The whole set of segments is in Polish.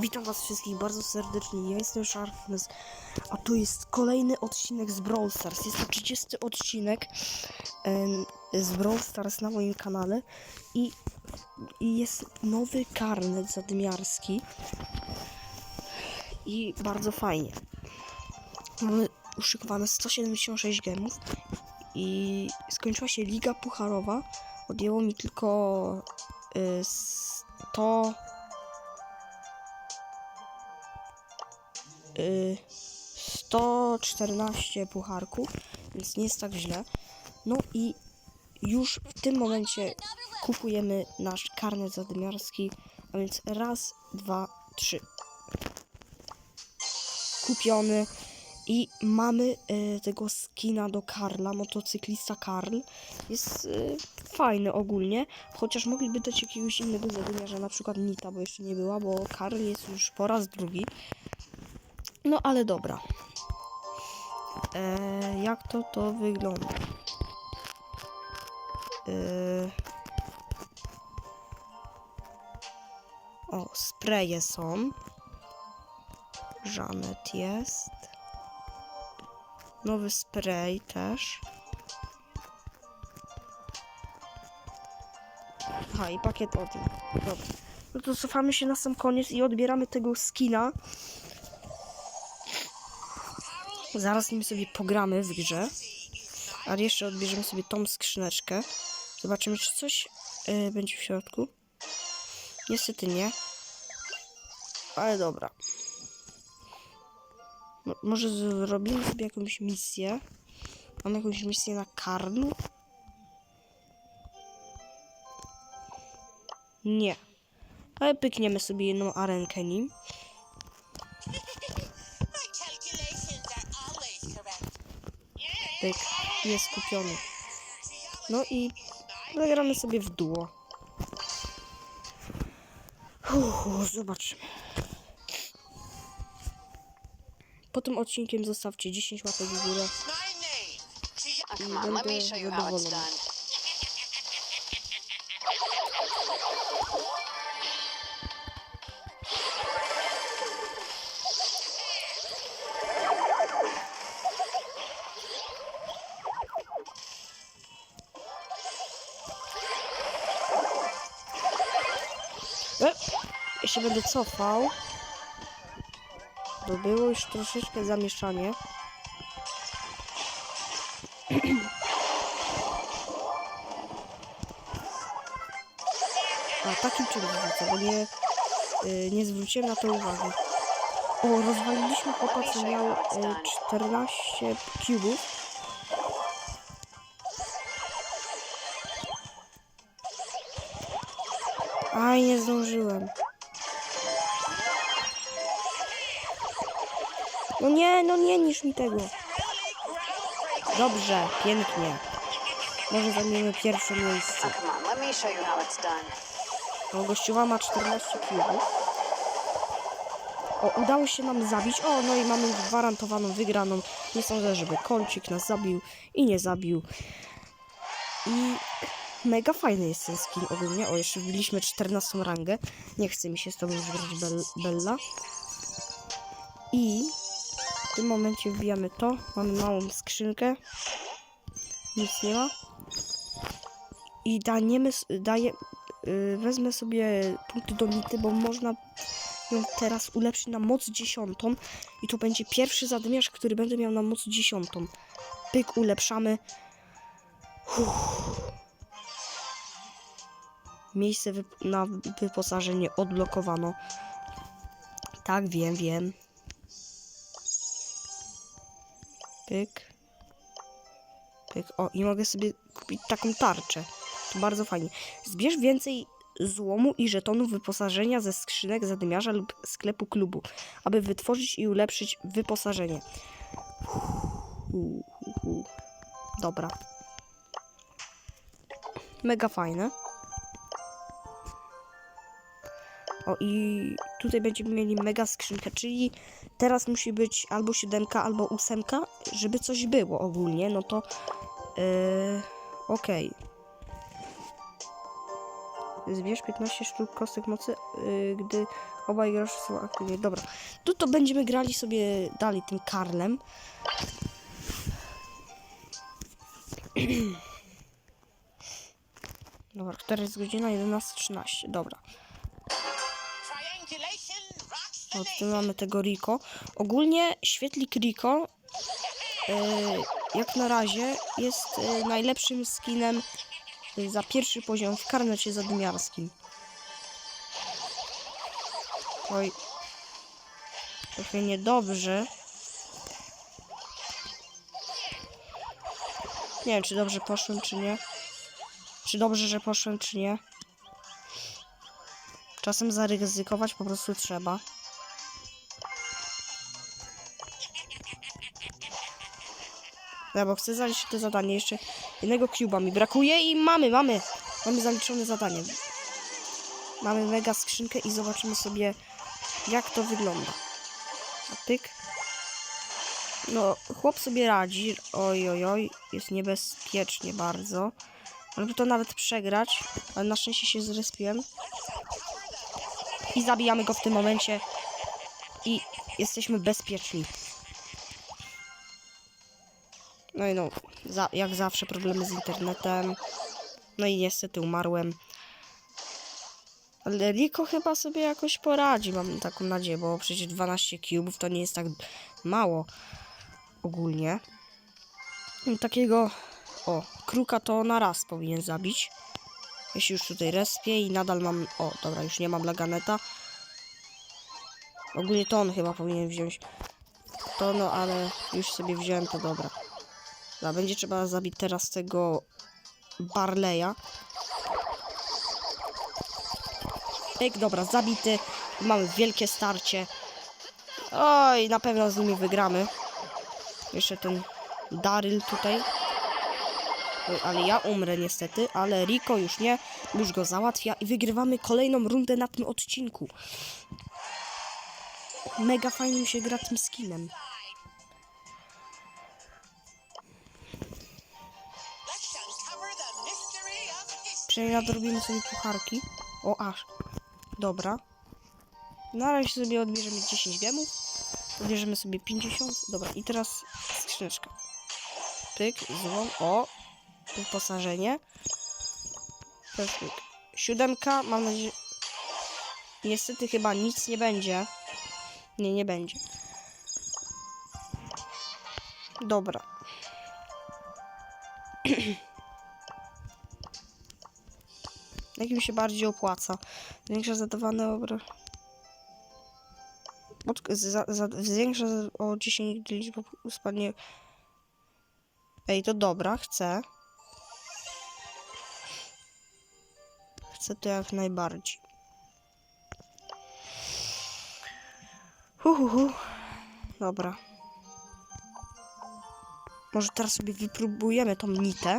Witam was wszystkich bardzo serdecznie, ja jestem Sharpness, a tu jest kolejny odcinek z Brawl Stars. Jest to 30 odcinek em, z Brawl Stars na moim kanale i, i jest nowy karnet zadymiarski i bardzo fajnie. Mamy uszykowane 176 gemów i skończyła się Liga Pucharowa. Odjęło mi tylko y, 100 114 pucharków, więc nie jest tak źle. No i już w tym momencie kupujemy nasz karnet zadymiarski, a więc raz, dwa, trzy. Kupiony i mamy y, tego skina do Karla, motocyklista Karl. Jest y, fajny ogólnie, chociaż mogliby dać jakiegoś innego zadymiarza, na przykład Nita, bo jeszcze nie była, bo Karl jest już po raz drugi. No ale dobra. E, jak to to wygląda? E, o, spreje są. Żanet jest. Nowy spray też. Aha, i pakiet od. Dobra. No to cofamy się na sam koniec i odbieramy tego skina. Zaraz nim sobie pogramy w grze. Ale jeszcze odbierzemy sobie tą skrzyneczkę. Zobaczymy, czy coś y, będzie w środku. Niestety nie. Ale dobra. Mo- może zrobimy sobie jakąś misję. Mam jakąś misję na Karlu? Nie. Ale pykniemy sobie jedną arenkę nim. Pyk. Jest kupiony. No i zagramy sobie w duo. Uff, zobaczymy. Po tym odcinkiem zostawcie 10 łapek w górę. I będę zadowolony. Będę cofał. Bo było już troszeczkę zamieszanie. A takim czymś wrzucę, bo nie, y, nie zwróciłem na to uwagi. O, rozwaliliśmy chłopa, co miał y, 14 cubów. Aj, nie zdążyłem. No nie, no nie niż mi tego. Dobrze, pięknie. Może zajmiemy pierwsze miejsce. No, gościowa ma 14 kilów. O, udało się nam zabić. O, no i mamy gwarantowaną wygraną. Nie sądzę, żeby Kolcik nas zabił i nie zabił. I mega fajny jest ten skin ogólnie. O, jeszcze wbiliśmy 14 rangę. Nie chce mi się z tobą już grać Bel Bella. I tym momencie wbijamy to. Mamy małą skrzynkę. Nic nie ma. I daniemy, daje, y, wezmę sobie punkty do Nity, bo można ją teraz ulepszyć na moc dziesiątą i to będzie pierwszy zadymiarz, który będę miał na moc dziesiątą. Pyk, ulepszamy. Uff. Miejsce na wyposażenie odblokowano. Tak, wiem, wiem. Pyk. Pyk. O, i mogę sobie kupić taką tarczę. To bardzo fajnie. Zbierz więcej złomu i żetonów wyposażenia ze skrzynek zadymiarza lub sklepu klubu, aby wytworzyć i ulepszyć wyposażenie. Dobra. Mega fajne. O i tutaj będziemy mieli mega skrzynkę, czyli teraz musi być albo siódemka, albo ósemka, żeby coś było ogólnie, no to yy, okej. Zbierz 15 sztuk kostek mocy, yy, gdy obaj gracze są aktywni. Dobra, tu to będziemy grali sobie dalej tym Karlem. Dobra, która jest godzina 11.13. Dobra. Triangulation rocks the Od tu nation. mamy tego Rico. Ogólnie świetlik Rico e, jak na razie jest e, najlepszym skinem e, za pierwszy poziom w karnecie zadymiarskim. Oj. Trochę niedobrze. Nie wiem, czy dobrze poszłem, czy nie. Czy dobrze, że poszłem, czy nie. Czasem zaryzykować po prostu trzeba. Ja bo chcę zaliczyć to zadanie. Jeszcze jednego cuba mi brakuje i mamy, mamy. Mamy zaliczone zadanie. Mamy mega skrzynkę i zobaczymy sobie jak to wygląda. A tyk. No, chłop sobie radzi. Oj, oj, oj. Jest niebezpiecznie bardzo. Żeby to nawet przegrać. Ale na szczęście się zrespiłem. I zabijamy go w tym momencie. I jesteśmy bezpieczni. No i no, za, jak zawsze problemy z internetem. No i niestety umarłem. Ale Rico chyba sobie jakoś poradzi, mam taką nadzieję, bo przecież 12 cubów to nie jest tak mało ogólnie. I Takiego, o, kruka to na raz powinien zabić. Się już tutaj respię i nadal mam, o, dobra, już nie mam laganeta. Ogólnie to on chyba powinien wziąć to, no ale już sobie wziąłem, to dobra. Dobra, będzie trzeba zabić teraz tego Barleya. Pyk, dobra, zabity. Mamy wielkie starcie. Oj, na pewno z nimi wygramy. Jeszcze ten Daryl tutaj. Ale ja umrę niestety, ale Rico już nie. Już go załatwia i wygrywamy kolejną rundę na tym odcinku. Mega fajnie mi się gra tym skinem. Przynajmniej nadrobimy sobie pucharki. O, aż. Dobra. Na razie sobie odbierzemy 10 gemów. Odbierzemy sobie 50. Dobra, i teraz skrzyneczka. Pyk, złom. O, wyposażenie. Teraz pyk. Siódemka, mam nadzieję... Niestety chyba nic nie będzie. Nie, nie będzie. Dobra. Jak mi się bardziej opłaca? Zwiększa zadawane obra... Od, za, za, zwiększa o 10 gdy liczba spadnie. Ej, to dobra, chcę. Chcę to jak najbardziej. Hu, hu, hu. Dobra. Może teraz sobie wypróbujemy tą nitę.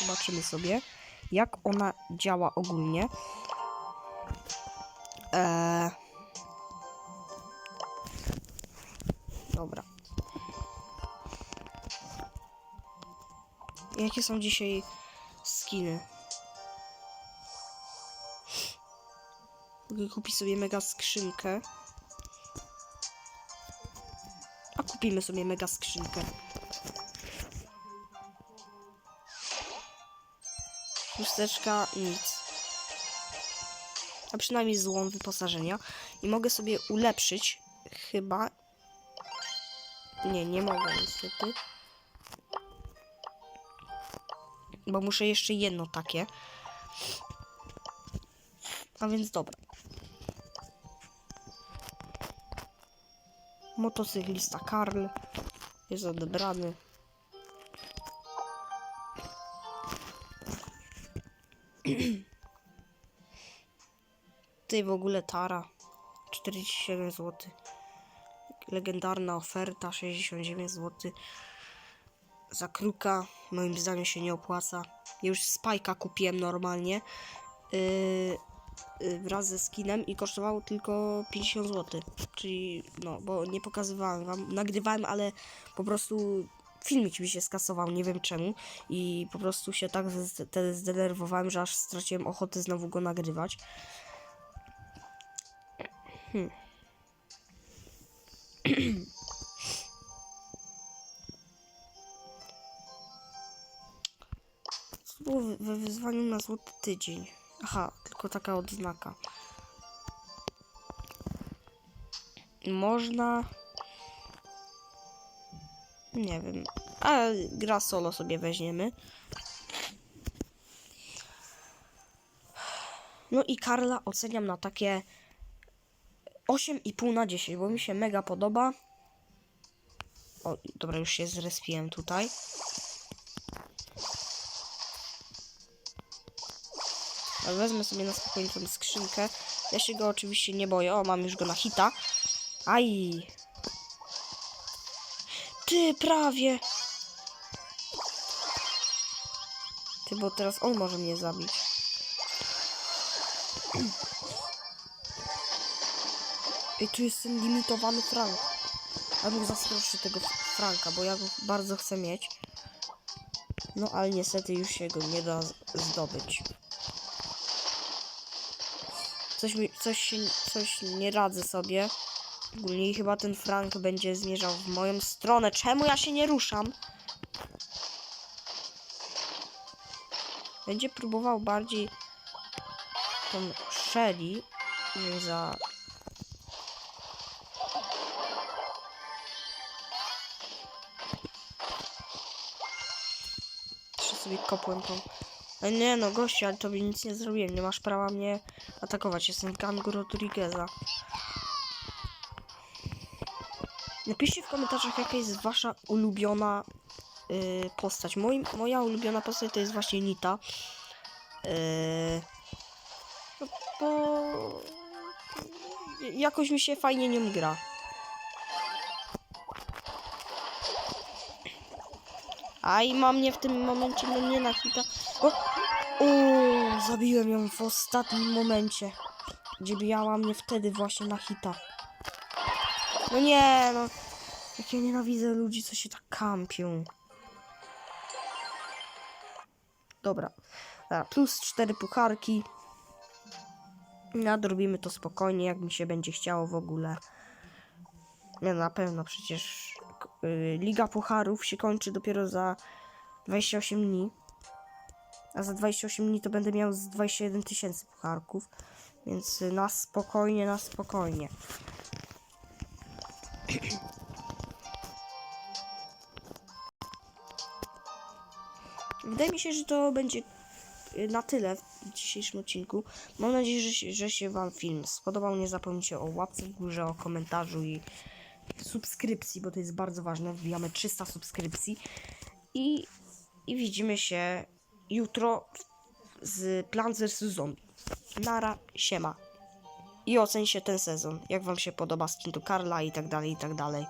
Zobaczymy sobie, jak ona działa ogólnie. Eee... Dobra. Jakie są dzisiaj skiny? Mogę kupić sobie mega skrzynkę. A kupimy sobie mega skrzynkę. Chusteczka, nic. A przynajmniej złom wyposażenia. I mogę sobie ulepszyć chyba. Nie, nie mogę niestety. Bo muszę jeszcze jedno takie. A więc dobra. Motocyklista Karl jest odebrany. Tutaj w ogóle tara 47 zł. Legendarna oferta 69 zł. Za kruka moim zdaniem się nie opłaca. Już spajka kupiłem normalnie. Yy, yy, wraz ze skinem i kosztowało tylko 50 zł. Czyli no, bo nie pokazywałem wam, nagrywałem, ale po prostu filmik mi się skasował, nie wiem czemu. I po prostu się tak wtedy zdenerwowałem, że aż straciłem ochotę znowu go nagrywać. Hmm. Co było we wyzwaniu na złoty tydzień? Aha, tylko taka odznaka. Można. Nie wiem. A gra solo sobie weźmiemy. No i Karla oceniam na takie 8,5 na 10, bo mi się mega podoba. O, dobra, już się zrespiłem tutaj. Ale wezmę sobie na spokojnie tą skrzynkę. Ja się go oczywiście nie boję. O, mam już go na hita. Aj. Ty, prawie. Ty, bo teraz on może mnie zabić. I tu jest ten limitowany frank. Ja bym tego franka, bo ja go bardzo chcę mieć. No ale niestety już się go nie da zdobyć. Coś, mi, coś, coś nie radzę sobie. Ogólnie chyba ten Frank będzie zmierzał w moją stronę. Czemu ja się nie ruszam? Będzie próbował bardziej tą Shelly za... Jeszcze sobie kopłem tą... Ale nie no, gościu, ale tobie nic nie zrobiłem. Nie masz prawa mnie atakować. Jestem w gangu Napiszcie w komentarzach, jaka jest wasza ulubiona y, postać. Moi, moja ulubiona postać to jest właśnie Nita. Y, no, bo jakoś mi się fajnie nią gra. A i ma mnie w tym momencie, no nie na hita. O, o, zabiłem ją w ostatnim momencie. Gdzie bijała mnie wtedy właśnie na hita. No nie, no. Jak ja nienawidzę ludzi, co się tak kampią. Dobra. Dobra, plus cztery pucharki. Nadrobimy to spokojnie, jak mi się będzie chciało w ogóle. Nie, na pewno przecież y, Liga Pucharów się kończy dopiero za 28 dni. A za 28 dni to będę miał z 21 tysięcy pucharków. Więc y, na spokojnie, na spokojnie. Wydaje mi się, że to będzie y, na tyle w dzisiejszym odcinku. Mam nadzieję, że się, że się Wam film spodobał. Nie zapomnijcie o łapce w górze, o komentarzu i subskrypcji, bo to jest bardzo ważne. Wbijamy 300 subskrypcji. I, i widzimy się jutro z Plants vs. Zombie. Nara, siema. I ocencie ten sezon. Jak Wam się podoba skin to Karla i tak dalej, i tak dalej.